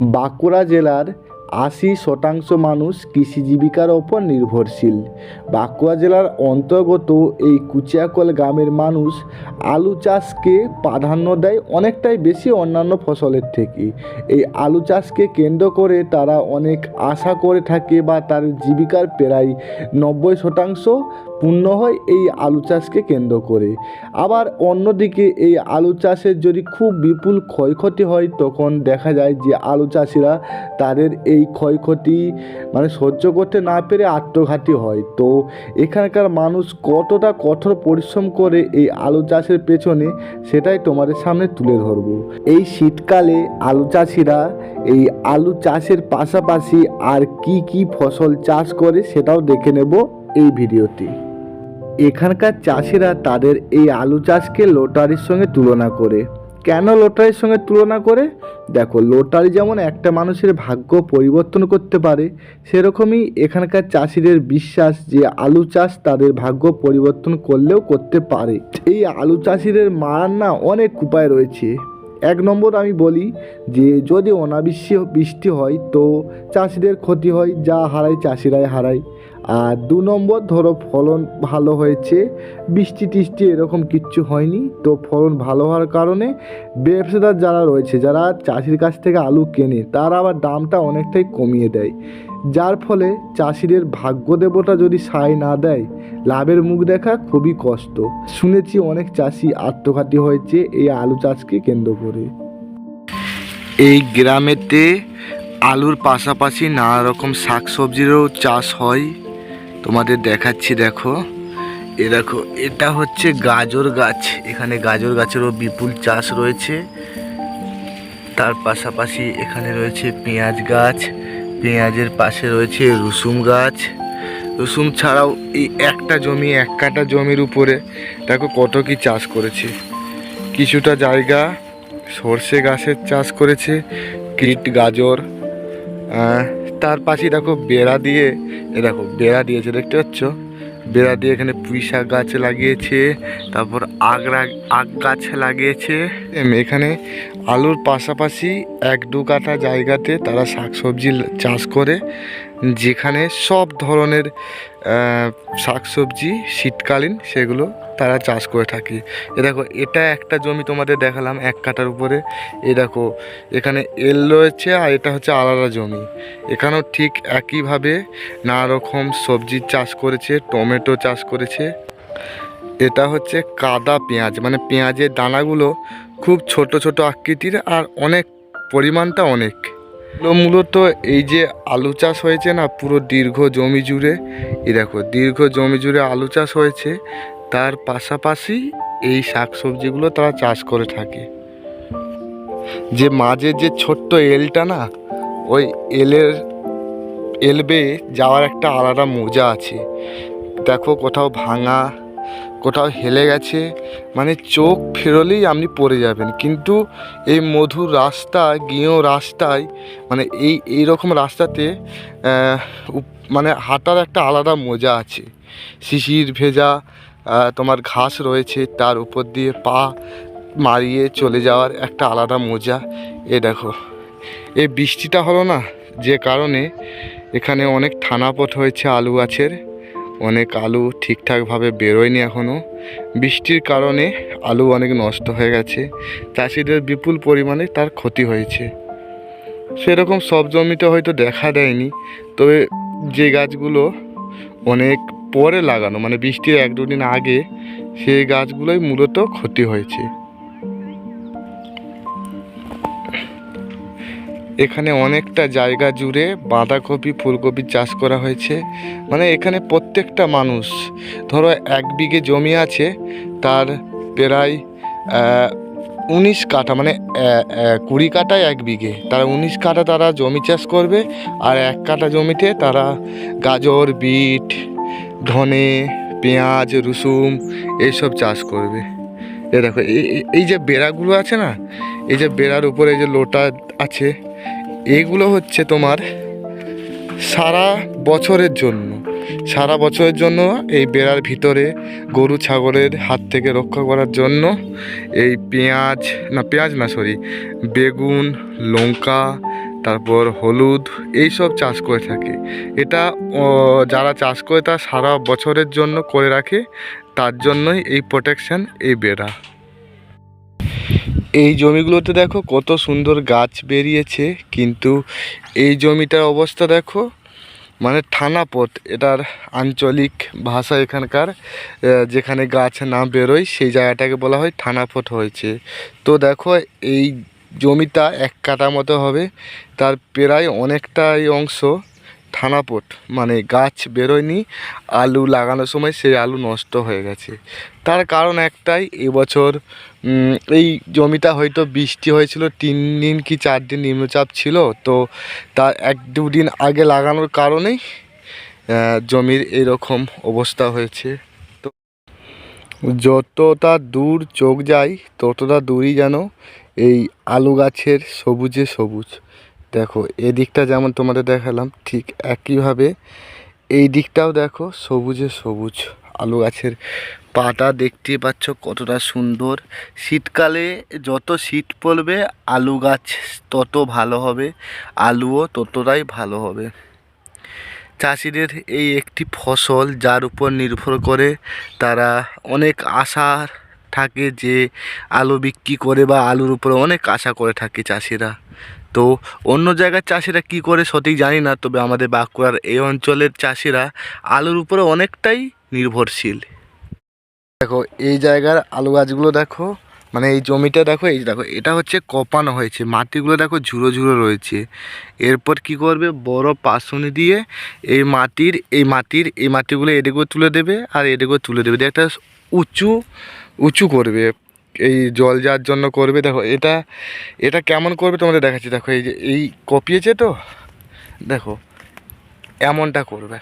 বাঁকুড়া জেলার আশি শতাংশ মানুষ কৃষি জীবিকার ওপর নির্ভরশীল। বাঁকুড়া জেলার অন্তর্গত এই কুচিয়াকল গ্রামের মানুষ আলু চাষকে প্রাধান্য দেয় অনেকটাই বেশি অন্যান্য ফসলের থেকে। এই আলু চাষকে কেন্দ্র করে তারা অনেক আশা করে থাকে বা তার জীবিকার প্রায় নব্বই শতাংশ পূর্ণ হয় এই আলু চাষকে কেন্দ্র করে। আবার অন্যদিকে এই আলু চাষের যদি খুব বিপুল ক্ষয়ক্ষতি হয়, তখন দেখা যায় যে আলু চাষিরা তাদের এই ক্ষয়ক্ষতি মানে সহ্য করতে না পেরে আত্মঘাতী হয়। তো এখানকার মানুষ কতটা কঠোর পরিশ্রম করে এই আলু চাষের পেছনে, সেটাই তোমাদের সামনে তুলে ধরবো। এই শীতকালে আলু চাষিরা এই আলু চাষের পাশাপাশি আর কি কি ফসল চাষ করে, সেটাও দেখে নেব এই ভিডিওতে এখানকার চাষিরা তাদের এই আলু চাষকে লটারির সঙ্গে তুলনা করে। কেন লটারির সঙ্গে তুলনা করে? দেখো, লটারি যেমন একটা মানুষের ভাগ্য পরিবর্তন করতে পারে, সেরকমই এখানকার চাষিদের বিশ্বাস যে আলু চাষ তাদের ভাগ্য পরিবর্তন করলেও করতে পারে। এই আলু চাষিদের মারার না অনেক উপায় রয়েছে। এক নম্বর আমি বলি যে, যদি অনাবৃষ্টি বৃষ্টি হয় তো চাষিদের ক্ষতি হয়, যা হারায় চাষিরাই হারায়। আর দু নম্বর, ধরো ফলন ভালো হয়েছে, বৃষ্টি টিষ্টি এরকম কিচ্ছু হয়নি, তো ফলন ভালো হওয়ার কারণে ব্যবসাদার যারা রয়েছে, যারা চাষির কাছ থেকে আলু কেনে, তারা আবার দামটা অনেকটাই কমিয়ে দেয়। যার ফলে চাষিদের ভাগ্য দেবতা যদি সায় না দেয়, লাভের মুখ দেখা খুবই কষ্ট। শুনেছি অনেক চাষি আত্মঘাতী হয়েছে এই আলু চাষকে কেন্দ্র করে। এই গ্রামেতে আলুর পাশাপাশি নানা রকম শাকসবজিরও চাষ হয়। তোমাদের দেখাচ্ছি, দেখো। এ দেখো, এটা হচ্ছে গাজর গাছ। এখানে গাজর গাছেরও বিপুল চাষ রয়েছে। তার পাশাপাশি এখানে রয়েছে পেঁয়াজ গাছ। পেঁয়াজের পাশে রয়েছে রসুন গাছ। রসুন ছাড়াও এই একটা জমি, এক কাটা জমির উপরে দেখো কত কি চাষ করেছে। কিছুটা জায়গা সর্ষে গাছের চাষ করেছে, কিট গাজর তার পাশে দেখো বেড়া দিয়ে এ দেখো, বেড়া দিয়েছে, দেখতে পাচ্ছ? বেড়া দিয়ে এখানে পুঁই শাক গাছ লাগিয়েছে, তারপর আগরা আগ গাছ লাগিয়েছে। এখানে আলুর পাশাপাশি এক দু কাঠা জায়গাতে তারা শাকসবজি চাষ করে। যেখানে সব ধরনের শাকসবজি শীতকালীন সেগুলো তারা চাষ করে থাকে। এ দেখো, এটা একটা জমি তোমাদের দেখালাম এক কাঠার উপরে। এ দেখো, এখানে এল রয়েছে আর এটা হচ্ছে আলাদা জমি। এখানেও ঠিক একইভাবে নানা রকম সবজির চাষ করেছে, টমেটো চাষ করেছে। এটা হচ্ছে কাদা পেঁয়াজ মানে পেঁয়াজের দানাগুলো খুব ছোট ছোট আকৃতির আর অনেক, পরিমাণটা অনেক। মূলত এই যে আলু চাষ হয়েছে না, পুরো দীর্ঘ জমি জুড়ে, এই দেখো, দীর্ঘ জমি জুড়ে আলু চাষ হয়েছে। তার পাশাপাশি এই শাকসবজিগুলো তারা চাষ করে থাকে। যে মাঝে যে ছোট্ট এলটা না, ওই এলের, এল বেয়ে যাওয়ার একটা আলাদা মজা আছে। দেখো কোথাও ভাঙা কোথাও হেলে গেছে মানে চোখ ফেরলেই আপনি পড়ে যাবেন। কিন্তু এই মধুর রাস্তা গিয়েও রাস্তায় মানে এই এই রকম রাস্তাতে মানে হাঁটার একটা আলাদা মজা আছে। শিশির ভেজা তোমার ঘাস রয়েছে, তার উপর দিয়ে পা মারিয়ে চলে যাওয়ার একটা আলাদা মজা। এ দেখো এই বৃষ্টিটা হলো না, যে কারণে এখানে অনেক থানাপথ হয়েছে আলু গাছের। অনেক আলু ঠিকঠাকভাবে বেরোয়নি এখনও বৃষ্টির কারণে আলু অনেক নষ্ট হয়ে গেছে। চাষিদের বিপুল পরিমাণে তার ক্ষতি হয়েছে। সেরকম সব জমিতে হয়তো দেখা দেয়নি, তবে যে গাছগুলো অনেক পরে লাগানো মানে বৃষ্টির এক দুদিন আগে, সেই গাছগুলোই মূলত ক্ষতি হয়েছে। এখানে অনেকটা জায়গা জুড়ে বাঁধাকপি, ফুলকপি চাষ করা হয়েছে। মানে এখানে প্রত্যেকটা মানুষ, ধরো এক বিঘে জমি আছে, তার প্রায় উনিশ কাঠা মানে কুড়ি কাঠায় এক বিঘে। তারা উনিশ কাঠা তারা জমি চাষ করবে, আর এক কাঠা জমিতে তারা গাজর, বিট, ধনে, পেঁয়াজ, রসুন এইসব চাষ করবে। এ দেখো এই যে বেড়াগুলো আছে না, এই যে বেড়ার উপরে যে লোটা আছে এগুলো হচ্ছে তোমার সারা বছরের জন্য। সারা বছরের জন্য এই বেড়ার ভিতরে গরু, ছাগলের হাত থেকে রক্ষা করার জন্য এই পেঁয়াজ, না পেঁয়াজ না সরি বেগুন, লঙ্কা, তারপর হলুদ এই সব চাষ করে থাকে। এটা যারা চাষ করে তা সারা বছরের জন্য করে রাখে, তার জন্যই এই প্রোটেকশান এই বেড়া। এই জমিগুলোতে দেখো কত সুন্দর গাছ বেরিয়েছে, কিন্তু এই জমিটার অবস্থা দেখো মানে থানাপথ এটার আঞ্চলিক ভাষা এখানকার যেখানে গাছ না বেরোয়, সেই জায়গাটাকে বলা হয় থানাপথ হয়েছে। তো দেখো, এই জমিটা এক কাটা মতো হবে, তার প্রায় অনেকটাই অংশ থানাপট মানে গাছ বেরোয়নি, আলু লাগানোর সময় সেই আলু নষ্ট হয়ে গেছে। তার কারণ একটাই, এবছর এই জমিটা হয়তো বৃষ্টি হয়েছিল, তিন দিন কি চার দিন নিম্নচাপ ছিল, তো তার এক দুদিন আগে লাগানোর কারণেই জমির এরকম অবস্থা হয়েছে। তো যতটা দূর চোখ যায়, ততটা দূরই যেন এই আলু গাছের সবুজে সবুজ। দেখো এদিকটা যেমন তোমাদের দেখালাম, ঠিক একইভাবে এই দিকটাও দেখো, সবুজে সবুজ আলু গাছের পাতা দেখতেই পাচ্ছ কতটা সুন্দর। শীতকালে যত শীত পড়বে, আলু গাছ তত ভালো হবে, আলুও ততটাই ভালো হবে। চাষিদের এই একটি ফসল যার উপর নির্ভর করে তারা অনেক আশা থাকে যে আলু বিক্রি করে বা আলুর উপরে অনেক আশা করে থাকে চাষিরা। তো অন্য জায়গার চাষিরা কি করে সঠিক জানি না, তবে আমাদের বাঁকুড়ার এই অঞ্চলের চাষিরা আলুর উপরে অনেকটাই নির্ভরশীল। দেখো, এই জায়গার আলু গাছগুলো দেখো মানে এই জমিটা দেখো, এই দেখো, এটা হচ্ছে কপানো হয়েছে, মাটিগুলো দেখো ঝুড়ো ঝুড়ো রয়েছে। এরপর কি করবে, বড় পাশুনি দিয়ে এই মাটির এই মাটির, এই মাটিগুলো এদিকেও তুলে দেবে আর এদিকেও তুলে দেবে একটা উঁচু উঁচু করবে। এই জল যাওয়ার জন্য করবে? দেখো, এটা এটা কেমন করবে তোমাদের দেখাচ্ছি। দেখো, এই যে, এই কপিয়েছে তো? দেখো, এমনটা করবে।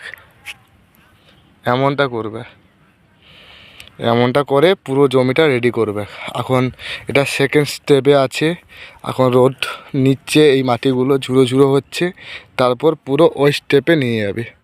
এমনটা করবে। এমনটা করে পুরো জমিটা রেডি করবে। এখন এটা সেকেন্ড স্টেপে আছে। এখন রোড নিচ্ছে, এই মাটিগুলো ঝুড়ো ঝুড়ো হচ্ছে। তারপর পুরো ওই স্টেপে নিয়ে যাবে।